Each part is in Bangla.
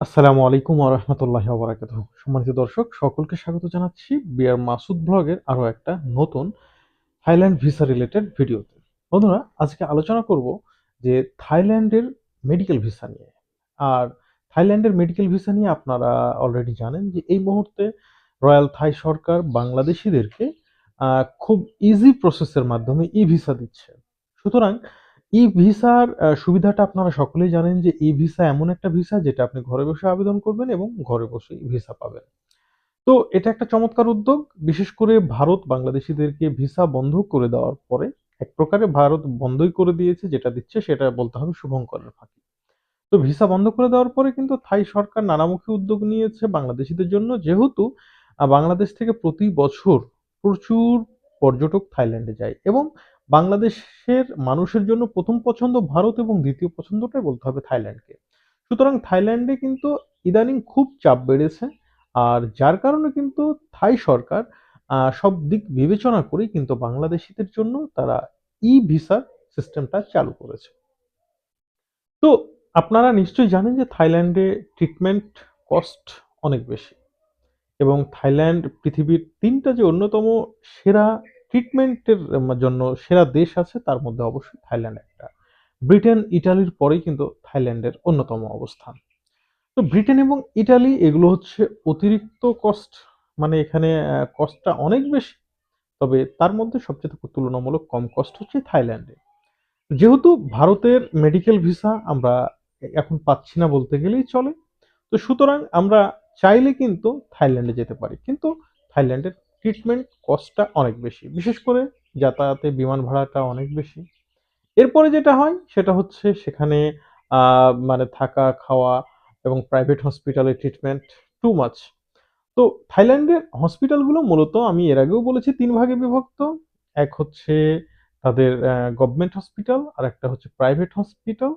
আসসালামু আলাইকুম ওয়া রাহমাতুল্লাহি ওয়া বারাকাতুহু। সম্মানিত দর্শক, সকলকে স্বাগত জানাচ্ছি বিআর মাসুদ ব্লগের আরও একটা নতুন থাইল্যান্ড ভিসা রিলেটেড ভিডিওতে। বন্ধুরা, আজকে আলোচনা করব যে থাইল্যান্ডের মেডিকেল ভিসা নিয়ে। আর থাইল্যান্ডের মেডিকেল ভিসা নিয়ে আপনারা অলরেডি জানেন যে এই মুহূর্তে রয়্যাল থাই সরকার বাংলাদেশীদেরকে খুব ইজি প্রসেসের মাধ্যমে ই ভিসা দিচ্ছে। সুতরাং ই ভিসার সুবিধাটা আপনারা সকলেই জানেন যে ই ভিসা এমন একটা ভিসা যেটা আপনি ঘরে বসে আবেদন করবেন এবং ঘরে বসেই ভিসা পাবেন। তো এটা একটা চমৎকার উদ্যোগ। বিশেষ করে ভারত বাংলাদেশিদেরকে ভিসা বন্ধ করে দেওয়ার পরে এক প্রকারে ভারত বন্ধই করে দিয়েছে, যেটা দিচ্ছে সেটা বলতে হবে শুভঙ্করের ফাঁকি। তো ভিসা বন্ধ করে দেওয়ার পরে কিন্তু থাই সরকার নানামুখী উদ্যোগ নিয়েছে বাংলাদেশিদের জন্য যেহেতু বাংলাদেশ থেকে প্রতি বছর প্রচুর পর্যটক থাইল্যান্ডে যায় এবং বাংলাদেশের মানুষের জন্য প্রথম পছন্দ ভারত এবং দ্বিতীয় পছন্দটাই বলতে হবে থাইল্যান্ডকে। সুতরাং থাইল্যান্ডে কিন্তু ইদানিং খুব চাপ বেড়েছে। আর যার কারণে কিন্তু থাই সরকার সব দিক বিবেচনা করেই কিন্তু বাংলাদেশিদের জন্য তারা ই ভিসার সিস্টেমটা চালু করেছে। তো আপনারা নিশ্চয়ই জানেন যে থাইল্যান্ডে ট্রিটমেন্ট কস্ট অনেক বেশি। এবং থাইল্যান্ড পৃথিবীর তিনটা যে অন্যতম সেরা ট্রিটমেন্টের জন্য সেরা দেশ আছে তার মধ্যে অবশ্যই থাইল্যান্ড একটা। ব্রিটেন, ইটালির পরেই কিন্তু থাইল্যান্ডের অন্যতম অবস্থান। তো ব্রিটেন এবং ইটালি এগুলো হচ্ছে অতিরিক্ত কস্ট মানে এখানে কস্টটা অনেক বেশি। তবে তার মধ্যে সবচাইতে তুলনামূলক কম কস্ট হচ্ছে থাইল্যান্ডে। যেহেতু ভারতের মেডিকেল ভিসা আমরা এখন পাচ্ছি না বলতে গেলেই চলে। তো সুতরাং আমরা চাইলে কিন্তু থাইল্যান্ডে যেতে পারি। কিন্তু থাইল্যান্ডের ট্রিটমেন্ট কস্টটা অনেক বেশি। বিশেষ করে যাতায়াতে বিমান ভাড়াটা অনেক বেশি। এরপরে যেটা হয় সেটা হচ্ছে সেখানে মানে থাকা, খাওয়া এবং প্রাইভেট হসপিটালে ট্রিটমেন্ট টু মাছ তো থাইল্যান্ডের হসপিটালগুলো মূলত আমি এর আগেও বলেছি তিন ভাগে বিভক্ত। এক হচ্ছে তাদের গভর্নমেন্ট হসপিটাল, আর একটা হচ্ছে প্রাইভেট হসপিটাল,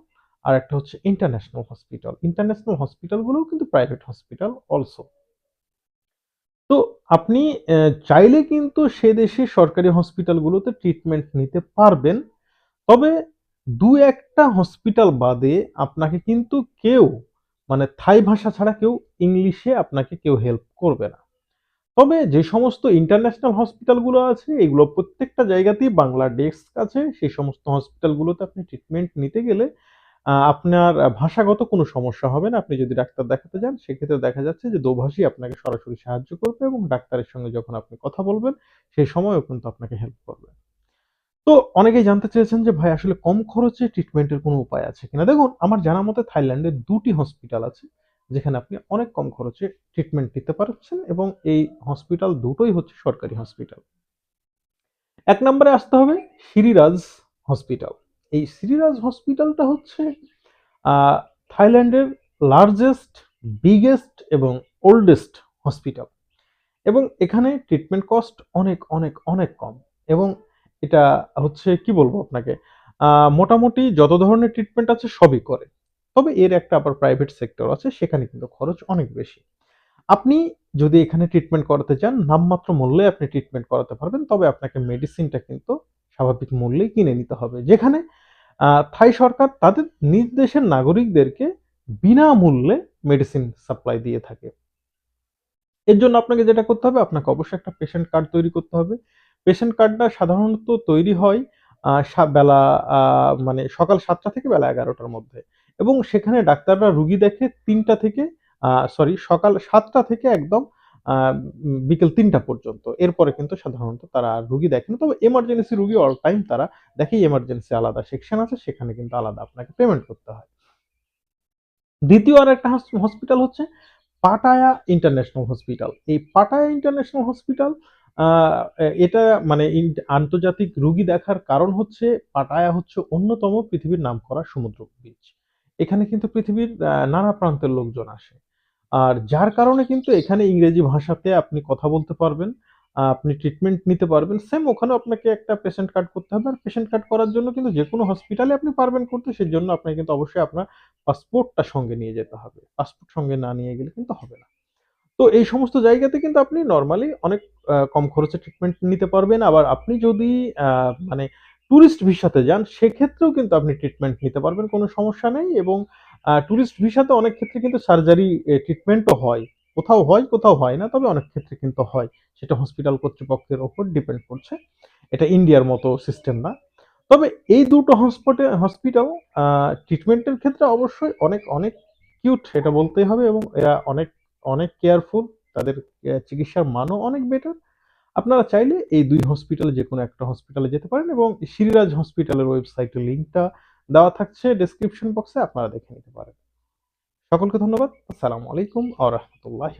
আর একটা হচ্ছে ইন্টারন্যাশনাল হসপিটাল। ইন্টারন্যাশনাল হসপিটালগুলোও কিন্তু প্রাইভেট হসপিটাল অলসো। তো আপনি চাইলে কিন্তু সে দেশে সরকারি হসপিটালগুলোতে ট্রিটমেন্ট নিতে পারবেন। তবে দু একটা হসপিটাল বাদে আপনাকে কিন্তু কেউ মানে থাই ভাষা ছাড়া কেউ ইংলিশে আপনাকে কেউ হেল্প করবে না। তবে যে সমস্ত ইন্টারন্যাশনাল হসপিটালগুলো আছে, এগুলো প্রত্যেকটা জায়গাতেই বাংলা ডেস্ক আছে। সেই সমস্ত হসপিটালগুলোতে আপনি ট্রিটমেন্ট নিতে গেলে আপনার ভাষাগত কোনো সমস্যা হবে না। আপনি যদি ডাক্তার দেখাতে যান সেক্ষেত্রে দেখা যাচ্ছে যে দোভাষী আপনাকে সরাসরি সাহায্য করবে এবং ডাক্তারের সঙ্গে যখন আপনি কথা বলবেন, সেই সময়ও কিন্তু আপনাকে হেল্প করবে। তো অনেকেই জানতে চেয়েছেন যে, ভাই, আসলে কম খরচে ট্রিটমেন্টের কোনো উপায় আছে কিনা? দেখুন, আমার জানা মতে থাইল্যান্ডে দুটি হসপিটাল আছে, যেখানে আপনি অনেক কম খরচে ট্রিটমেন্ট নিতে পারছেন এবং এই হসপিটাল দুটোই হচ্ছে সরকারি হসপিটাল। এক নম্বরে আসতে হবে সিরিরাজ হসপিটাল। এই শ্রীরাজ হসপিটালটা হচ্ছে থাইল্যান্ডের লার্জেস্ট, বিগেস্ট এবং ওল্ডেস্ট হসপিটাল। এবং এখানে ট্রিটমেন্ট কস্ট অনেক, অনেক, অনেক কম। এবং এটা হচ্ছে কি বলব আপনাকে? মোটামুটি যত ধরনের ট্রিটমেন্ট আছে সবই করে। তবে এর একটা আবার প্রাইভেট সেক্টর আছে সেখানে কিন্তু খরচ অনেক বেশি। আপনি যদি এখানে ট্রিটমেন্ট করাতে চান নামমাত্র মূল্যে আপনি ট্রিটমেন্ট করাতে পারবেন। তবে আপনাকে মেডিসিনটা কিন্তু স্বাভাবিক মূল্যেই কিনে নিতে হবে। যেখানে থাই সরকার তাদের নিজ দেশের নাগরিকদেরকে বিনামূল্যে মেডিসিন সাপ্লাই দিয়ে থাকে। এর জন্য আপনাকে যেটা করতে হবে, আপনাকে অবশ্যই একটা পেশেন্ট কার্ড তৈরি করতে হবে। পেশেন্ট কার্ডটা সাধারণত তৈরি হয় বেলা মানে সকাল সাতটা থেকে বেলা এগারোটার মধ্যে। এবং সেখানে ডাক্তাররা রুগী দেখে তিনটা থেকে সরি সকাল সাতটা থেকে একদম বিকেল তিনটা পর্যন্ত। এরপরে কিন্তু সাধারণত তারা রুগী দেখে না। তবে এমার্জেন্সি রুগী অল টাইম তারা দেখে। এমার্জেন্সি আলাদা সেকশন আছে, সেখানে কিন্তু আলাদা আপনাকে পেমেন্ট করতে হয়। দ্বিতীয় আর একটা হসপিটাল হচ্ছে পাটায়া ইন্টারন্যাশনাল হসপিটাল। এই পাটায়া ইন্টারন্যাশনাল হসপিটাল এটা মানে আন্তর্জাতিক রুগী দেখার কারণ হচ্ছে পাটায়া হচ্ছে অন্যতম পৃথিবীর নাম করা সমুদ্র বিচ। এখানে কিন্তু পৃথিবীর নানা প্রান্তের লোকজন আসে। আর যার কারণে কিন্তু এখানে ইংরেজি ভাষাতে আপনি কথা বলতে পারবেন। আপনি ট্রিটমেন্ট নিতে পারবেন। সেম ওখানেও আপনাকে একটা পেশেন্ট কার্ড করতে হবে। আর পেশেন্ট কার্ড করার জন্য কিন্তু যেকোনো হসপিটালে আপনি পারবেন করতে। সেই জন্য আপনাকে কিন্তু অবশ্যই আপনার পাসপোর্টটা সঙ্গে নিয়ে যেতে হবে। পাসপোর্ট সঙ্গে না নিয়ে গেলে কিন্তু হবে না। তো এই সমস্ত জায়গাতে কিন্তু আপনি নর্মালি অনেক কম খরচে ট্রিটমেন্ট নিতে পারবেন। আবার আপনি যদি মানে টুরিস্ট ভিসাতে যান, সেক্ষেত্রেও কিন্তু আপনি ট্রিটমেন্ট নিতে পারবেন। কোনো সমস্যা নেই এবং ট্যুরিস্ট ভিসাতে অনেক ক্ষেত্রে কিন্তু সার্জারি ট্রিটমেন্টও হয়। কোথাও হয় কোথাও হয় না, তবে অনেক ক্ষেত্রে কিন্তু হয়। সেটা হসপিটাল কর্তৃপক্ষের ওপর ডিপেন্ড করছে। এটা ইন্ডিয়ার মতো সিস্টেম না। তবে এই দুটো হসপিটাল হসপিটাল ট্রিটমেন্টের ক্ষেত্রে অবশ্যই অনেক অনেক কিউট এটা বলতেই হবে, এবং এরা অনেক অনেক কেয়ারফুল তাদের চিকিৎসার মানও অনেক বেটার আপনারা চাইলে এই দুই হসপিটালে যে কোনো একটা হসপিটালে যেতে পারেন, এবং শ্রীরাজ হসপিটালের ওয়েবসাইটের লিঙ্কটা দেওয়া থাকছে ডিসক্রিপশন বক্সে আপনারা দেখে নিতে পারেন। সকলকে ধন্যবাদ। আসসালামু আলাইকুম আ রহমতুল্লাহ